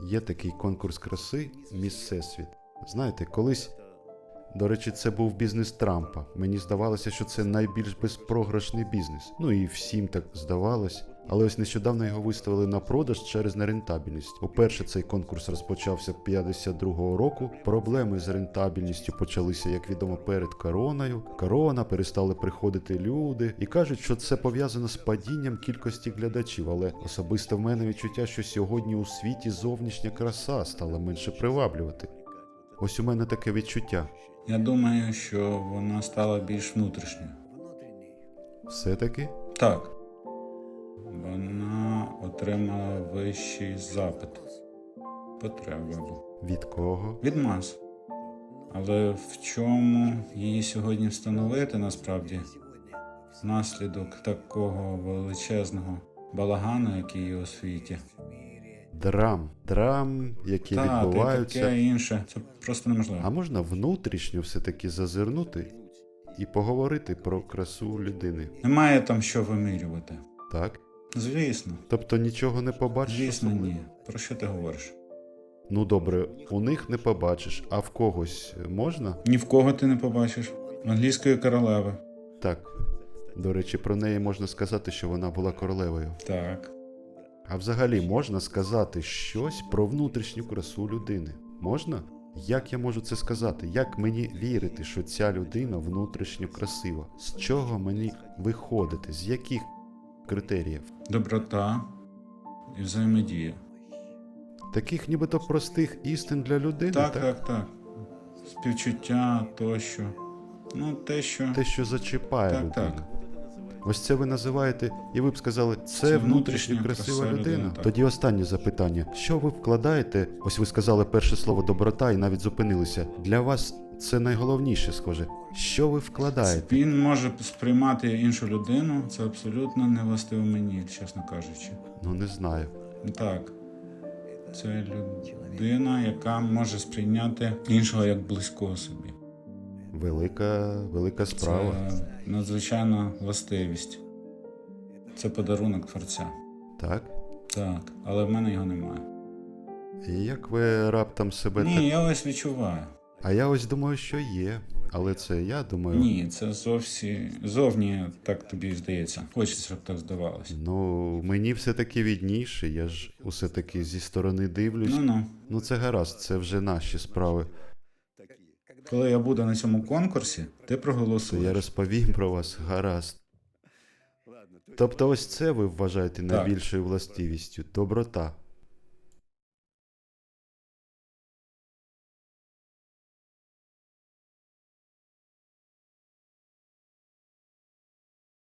Є такий конкурс краси Міс Всесвіт. Знаєте, колись, до речі, це був бізнес Трампа. Мені здавалося, що це найбільш безпрограшний бізнес. Ну і всім так здавалось. Але ось нещодавно його виставили на продаж через нерентабельність. Уперше цей конкурс розпочався 52-го року. Проблеми з рентабельністю почалися, як відомо, перед короною. Корона перестали приходити люди і кажуть, що це пов'язано з падінням кількості глядачів. Але особисто в мене відчуття, що сьогодні у світі зовнішня краса стала менше приваблювати. Ось у мене таке відчуття. Я думаю, що вона стала більш внутрішньою. Все-таки Так. Отримала вищий запит. Потреба. від кого? Від мас. Але в чому її сьогодні встановити насправді наслідок такого величезного балагану, який є у світі. Драм, драм, які та відбуваються. таке інше. Це просто неможливо. А можна внутрішньо все-таки зазирнути і поговорити про красу людини, Немає там що вимірювати. так? Звісно. Тобто нічого не побачиш? Звісно, ні. Про що ти говориш? Ну добре, у них не побачиш, а в когось можна? Ні в кого ти не побачиш. Англійської королеви. Так. До речі, про неї можна сказати, що вона була королевою. Так. А взагалі можна сказати щось про внутрішню красу людини? Можна? Як я можу це сказати? Як мені вірити, що ця людина внутрішньо красива? З чого мені виходити? З яких критеріїв? Доброта і взаємодія. Таких нібито простих істин для людини, Так, так, так. Співчуття тощо. Ну, те, що. те, що зачіпає Так, людину. так. Ось це ви називаєте, і ви б сказали, це, Це внутрішньо красива людина. Тоді останнє запитання: що ви вкладаєте? Ось ви сказали перше слово доброта і навіть зупинилися. Для вас це найголовніше, схоже. Що ви вкладаєте? Він може сприймати іншу людину, це абсолютно не властиво мені, чесно кажучи. Ну не знаю. Так. Це людина, яка може сприйняти іншого як близького собі. Велика, велика справа. Це надзвичайна властивість. Це подарунок творця. Так? Так, але в мене його немає. І як ви раптом себе так. Ні, я ось відчуваю. А я ось думаю, що є. Але це я думаю. Ні, це зовсім зовні так тобі здається. Хочеться, щоб так здавалося. Ну, мені все-таки відніше, я ж усе таки зі сторони дивлюсь. Ну ну. Ну це гаразд, це вже наші справи. Коли я буду на цьому конкурсі, ти проголосуєш. я розповім про вас гаразд. Тобто ось це ви вважаєте найбільшою властивістю доброта.